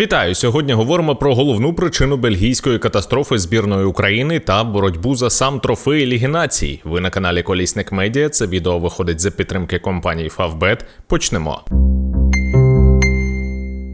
Вітаю! Сьогодні говоримо про головну причину бельгійської катастрофи збірної України та боротьбу за сам трофей Ліги націй. Ви на каналі Колісник Медіа. Це відео виходить за підтримки компанії Favbet. Почнемо.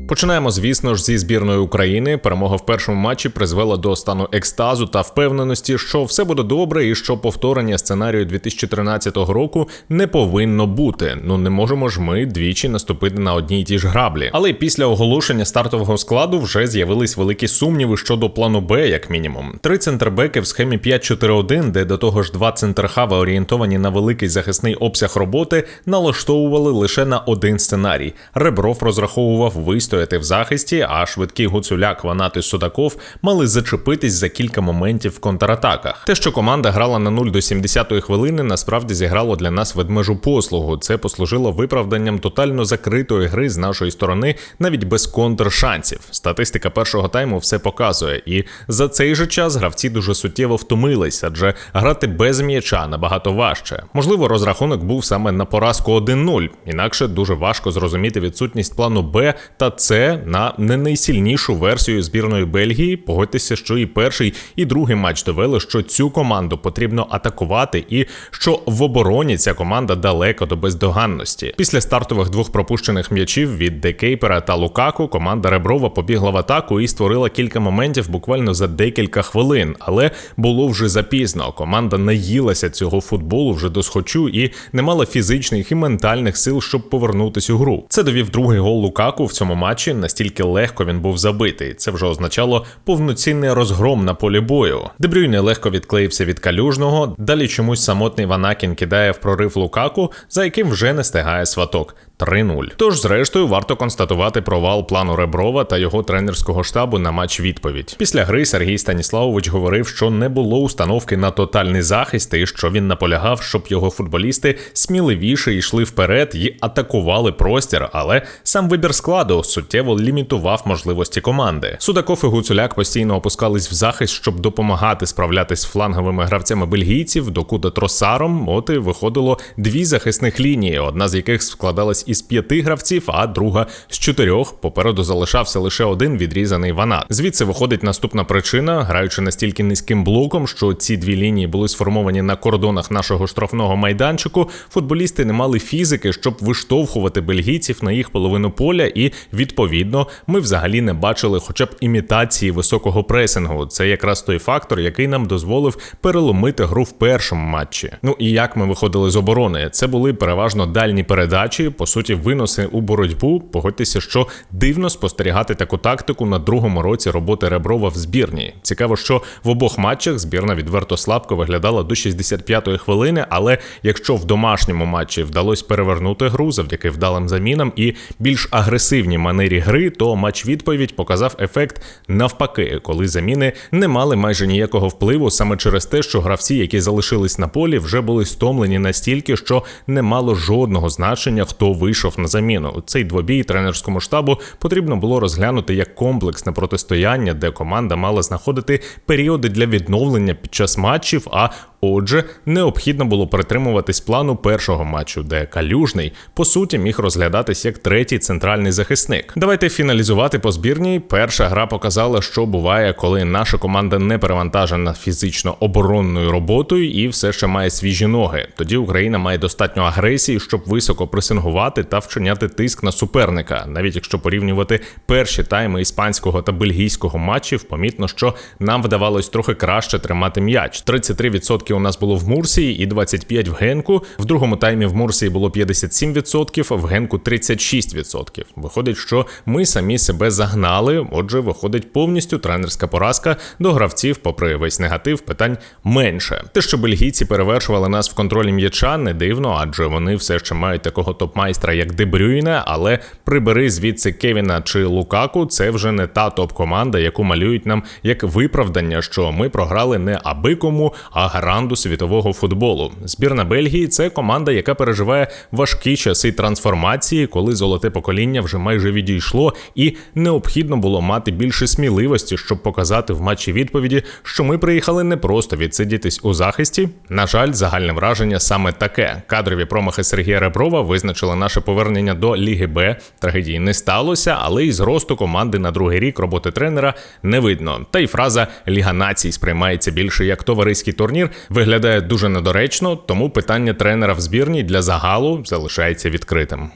Починаємо, звісно ж, зі збірної України. Перемога в першому матчі призвела до стану екстазу та впевненості, що все буде добре, і що повторення сценарію 2013 року не повинно бути. Ну не можемо ж ми двічі наступити на одні й ті ж граблі. Але після оголошення стартового складу вже з'явились великі сумніви щодо плану Б, як мінімум. Три центрбеки в схемі 5-4-1, де до того ж два центрхава орієнтовані на великий захисний обсяг роботи, налаштовували лише на один сценарій. Ребров розраховував вистояти в захисті, а швидкі Гуцуляк, Ванат і Судаков мали зачепитись за кілька моментів в контратаках. Те, що команда грала на 0 до 70-ї хвилини, насправді зіграло для нас ведмежу послугу. Це послужило виправданням тотально закритої гри з нашої сторони, навіть без контршансів. Статистика першого тайму все показує, і за цей же час гравці дуже суттєво втомились, адже грати без м'яча набагато важче. Можливо, розрахунок був саме на поразку 1-0, інакше дуже важко зрозуміти відсутність плану Б та це на не найсильнішу версію збірної Бельгії. Погодьтеся, що і перший, і другий матч довели, що цю команду потрібно атакувати, і що в обороні ця команда далеко до бездоганності. Після стартових двох пропущених м'ячів від Декейпера та Лукаку команда Реброва побігла в атаку і створила кілька моментів буквально за декілька хвилин, але було вже запізно. Команда наїлася цього футболу вже до схочу і не мала фізичних і ментальних сил, щоб повернутися у гру. Це довів другий гол Лукаку в цьому матчі. Настільки легко він був забитий. Це вже означало повноцінний розгром на полі бою. Дебрюйне легко відклеївся від калюжного. Далі чомусь самотний Ванакін кидає в прорив Лукаку, за яким вже не стигає сваток. 3-0. Тож, зрештою, варто констатувати провал плану Реброва та його тренерського штабу на матч відповідь. Після гри Сергій Станіславович говорив, що не було установки на тотальний захист, і що він наполягав, щоб його футболісти сміливіше йшли вперед і атакували простір, але сам вибір складу суттєво лімітував можливості команди. Судаков і Гуцуляк постійно опускались в захист, щоб допомагати справлятись з фланговими гравцями бельгійців, докуди тросаром. От і виходило дві захисних лінії, одна з яких складалась із п'яти гравців, а друга з чотирьох. Попереду залишався лише один відрізаний ванат. Звідси виходить наступна причина, граючи настільки низьким блоком, що ці дві лінії були сформовані на кордонах нашого штрафного майданчику. Футболісти не мали фізики, щоб виштовхувати бельгійців на їх половину поля, і відповідно ми взагалі не бачили, хоча б імітації високого пресингу. Це якраз той фактор, який нам дозволив переломити гру в першому матчі. Ну і як ми виходили з оборони? Це були переважно дальні передачі. По суті, виноси у боротьбу. Погодьтеся, що дивно спостерігати таку тактику на другому році роботи Реброва в збірні. Цікаво, що в обох матчах збірна відверто слабко виглядала до 65-ї хвилини. Але якщо в домашньому матчі вдалося перевернути гру завдяки вдалим замінам і більш агресивній манері гри, то матч відповідь показав ефект навпаки, коли заміни не мали майже ніякого впливу саме через те, що гравці, які залишились на полі, вже були стомлені настільки, що не мало жодного значення, хто вийшов на заміну. Цей двобій тренерському штабу потрібно було розглянути як комплексне протистояння, де команда мала знаходити періоди для відновлення під час матчів. А Отже, необхідно було притримуватись плану першого матчу, де калюжний по суті міг розглядатись як третій центральний захисник. Давайте фіналізувати по збірній. Перша гра показала, що буває, коли наша команда не перевантажена фізично оборонною роботою і все ще має свіжі ноги. Тоді Україна має достатньо агресії, щоб високо пресингувати та вчиняти тиск на суперника. Навіть якщо порівнювати перші тайми іспанського та бельгійського матчів, помітно, що нам вдавалось трохи краще тримати м'яч. 33% у нас було в Мурсії і 25 в Генку. В другому таймі в Мурсії було 57%, в Генку 36%. Виходить, що ми самі себе загнали. Отже, виходить повністю тренерська поразка до гравців, попри весь негатив, питань менше. Те, що бельгійці перевершували нас в контролі м'яча, не дивно, адже вони все ще мають такого топ-майстра, як Дебрюйне, але прибери звідси Кевіна чи Лукаку, це вже не та топ-команда, яку малюють нам як виправдання, що ми програли не аби кому, а гра гранду світового футболу. Збірна Бельгії це команда, яка переживає важкі часи трансформації, коли золоте покоління вже майже відійшло, і необхідно було мати більше сміливості, щоб показати в матчі відповіді, що ми приїхали не просто відсидітись у захисті. На жаль, загальне враження саме таке. Кадрові промахи Сергія Реброва визначили наше повернення до Ліги Б. Трагедії не сталося, але й зросту команди на другий рік роботи тренера не видно. Та й фраза Ліга націй сприймається більше як товариський турнір, виглядає дуже недоречно, тому питання тренера в збірній для загалу залишається відкритим.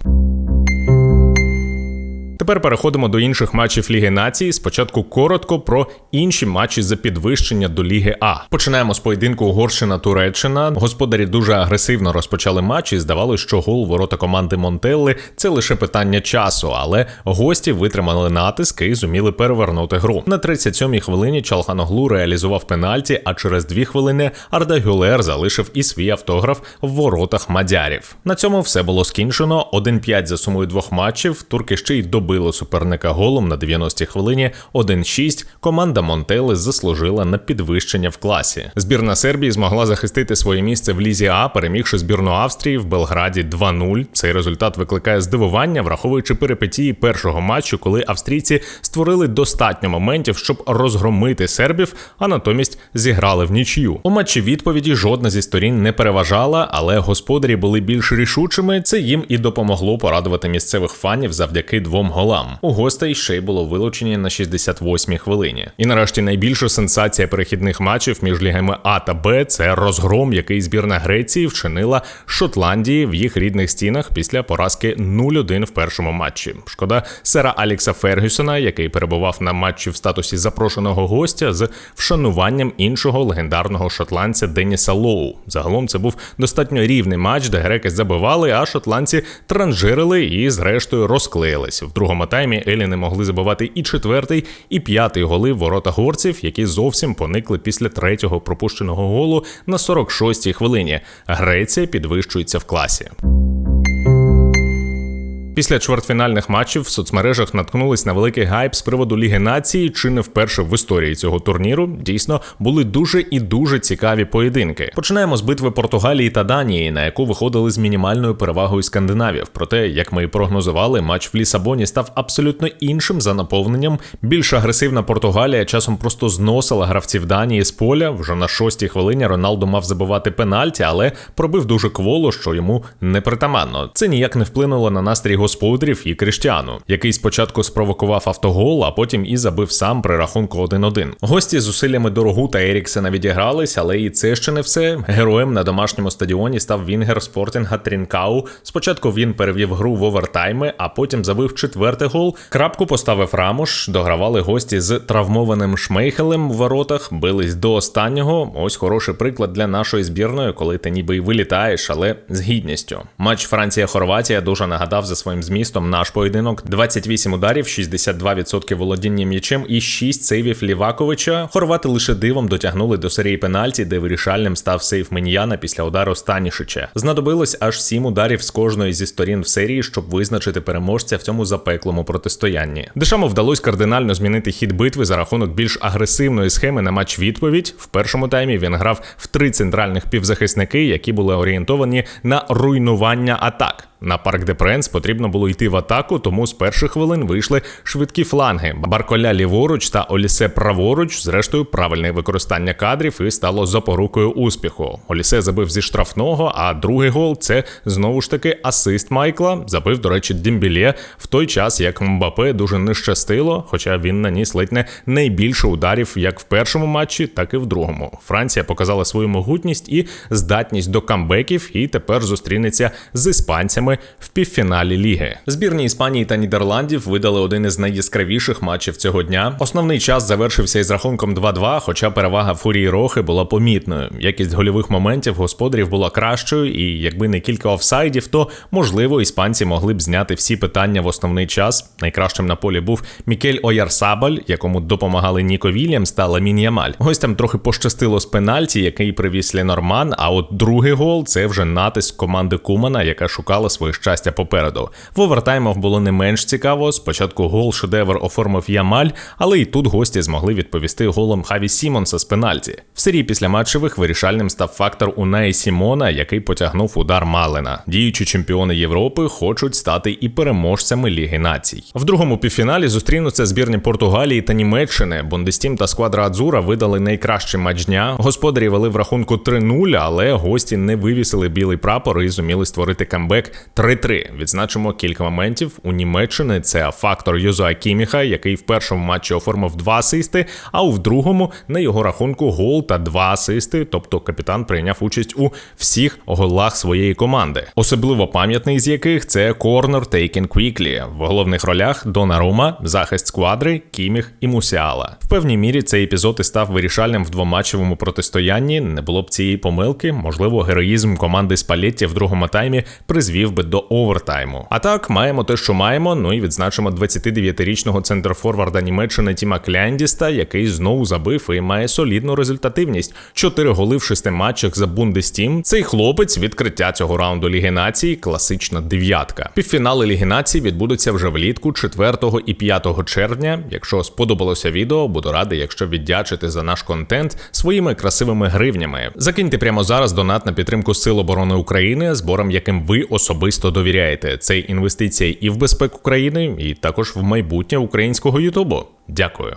Тепер переходимо до інших матчів Ліги Нації. Спочатку коротко про інші матчі за підвищення до Ліги А. Починаємо з поєдинку Угорщина-Туреччина. Господарі дуже агресивно розпочали матч і здавалося, що гол ворота команди Монтелли це лише питання часу, але гості витримали натиск і зуміли перевернути гру. На 37-й хвилині Чалханоглу реалізував пенальті, а через дві хвилини Арда Гюлер залишив і свій автограф в воротах мадярів. На цьому все було скінчено. 1-5 за сумою двох матчів. Турки ще й добили добило суперника голом на 90-й хвилині 1-6, команда Монтели заслужила на підвищення в класі. Збірна Сербії змогла захистити своє місце в Лізі А, перемігши збірну Австрії в Белграді 2-0. Цей результат викликає здивування, враховуючи перипетії першого матчу, коли австрійці створили достатньо моментів, щоб розгромити сербів, а натомість зіграли в нічю. У матчі відповіді жодна зі сторін не переважала, але господарі були більш рішучими. Це їм і допомогло порадувати місцевих фанів завдяки двом голам голам. У гостей ще було вилучення на 68-й хвилині. І нарешті найбільша сенсація перехідних матчів між лігами А та Б це розгром, який збірна Греції вчинила Шотландії в їх рідних стінах після поразки 0-1 в першому матчі. Шкода сера Алікса Фергюсона, який перебував на матчі в статусі запрошеного гостя з вшануванням іншого легендарного шотландця Деніса Лоу. Загалом це був достатньо рівний матч, де греки забивали, а шотландці транжирили і, зрештою, розклеїлись в другому таймі Елі не могли забивати і четвертий, і п'ятий голи в ворота горців, які зовсім поникли після третього пропущеного голу на 46-й хвилині. Греція підвищується в класі. Після чвертьфінальних матчів в соцмережах наткнулись на великий гайп з приводу Ліги нації, чи не вперше в історії цього турніру. Дійсно були дуже і дуже цікаві поєдинки. Починаємо з битви Португалії та Данії, на яку виходили з мінімальною перевагою скандинавів. Проте, як ми і прогнозували, матч в Лісабоні став абсолютно іншим за наповненням. Більш агресивна Португалія часом просто зносила гравців Данії з поля. Вже на шостій хвилині Роналду мав забивати пенальті, але пробив дуже кволо, що йому не притаманно. Це ніяк не вплинуло на настрій господарів і Криштіану, який спочатку спровокував автогол, а потім і забив сам при рахунку 1-1. Гості з зусиллями дорогу та Еріксена відігрались, але і це ще не все. Героєм на домашньому стадіоні став Вінгер Спортінга Трінкау. Спочатку він перевів гру в овертайми, а потім забив четвертий гол. Крапку поставив Рамош. Догравали гості з травмованим Шмейхелем в воротах, бились до останнього. Ось хороший приклад для нашої збірної, коли ти ніби й вилітаєш, але з гідністю. Матч Франція-Хорватія дуже нагадав за своїм змістом наш поєдинок. 28 ударів, 62% володіння м'ячем і 6 сейвів Ліваковича. Хорвати лише дивом дотягнули до серії пенальті, де вирішальним став сейв Меньяна після удару Станішича. Знадобилось аж 7 ударів з кожної зі сторін в серії, щоб визначити переможця в цьому запеклому протистоянні. Дешаму вдалося кардинально змінити хід битви за рахунок більш агресивної схеми на матч відповідь. В першому таймі він грав в три центральних півзахисники, які були орієнтовані на руйнування атак. На парк де Пренс потрібно було йти в атаку, тому з перших хвилин вийшли швидкі фланги. Барколя ліворуч та Олісе праворуч. Зрештою, правильне використання кадрів і стало запорукою успіху. Олісе забив зі штрафного, а другий гол це знову ж таки асист Майкла. Забив, до речі, Дімбілє в той час, як Мбапе дуже не щастило, хоча він наніс ледь не найбільше ударів як в першому матчі, так і в другому. Франція показала свою могутність і здатність до камбеків, і тепер зустрінеться з іспанцями командами в півфіналі ліги. Збірні Іспанії та Нідерландів видали один із найяскравіших матчів цього дня. Основний час завершився із рахунком 2-2, хоча перевага фурії Рохи була помітною. Якість гольових моментів господарів була кращою, і якби не кілька офсайдів, то можливо іспанці могли б зняти всі питання в основний час. Найкращим на полі був Мікель Оярсабаль, якому допомагали Ніко Вільямс та Ламін Ямаль. Гостям трохи пощастило з пенальті, який привіз Ленорман. А от другий гол це вже натиск команди Кумана, яка шукала своє щастя попереду. В овертаймах було не менш цікаво. Спочатку гол шедевр оформив Ямаль, але і тут гості змогли відповісти голом Хаві Сімонса з пенальті. В серії після матчевих вирішальним став фактор Унаї Сімона, який потягнув удар Малена. Діючі чемпіони Європи хочуть стати і переможцями Ліги Націй. В другому півфіналі зустрінуться збірні Португалії та Німеччини. Бундестім та сквадра Адзура видали найкращий матч дня. Господарі вели в рахунку 3-0, але гості не вивісили білий прапор і зуміли створити камбек 3-3. Відзначимо кілька моментів. У Німеччини це фактор Юзуа Кіміха, який в першому матчі оформив два асисти, а у другому на його рахунку гол та два асисти. Тобто капітан прийняв участь у всіх голах своєї команди. Особливо пам'ятний з яких це корнер Taken Quickly. В головних ролях Донарума, захист сквадри, Кіміх і Мусіала. В певній мірі цей епізод і став вирішальним в двоматчевому протистоянні. Не було б цієї помилки. Можливо, героїзм команди Спалетті в другому таймі призвів би до овертайму. А так, маємо те, що маємо. Ну і відзначимо 29-річного центрфорварда Німеччини Тіма Кляндіста, який знову забив і має солідну результативність. Чотири голи в шести матчах за Бундестім. Цей хлопець відкриття цього раунду Ліги Націй, класична дев'ятка. Півфінали Ліги Націй відбудуться вже влітку 4 і 5 червня. Якщо сподобалося відео, буду радий, якщо віддячите за наш контент своїми красивими гривнями. Закиньте прямо зараз донат на підтримку Сил оборони України, зборам яким ви особисто довіряєте. Це інвестиція і в безпеку країни, і також в майбутнє українського Ютубу. Дякую.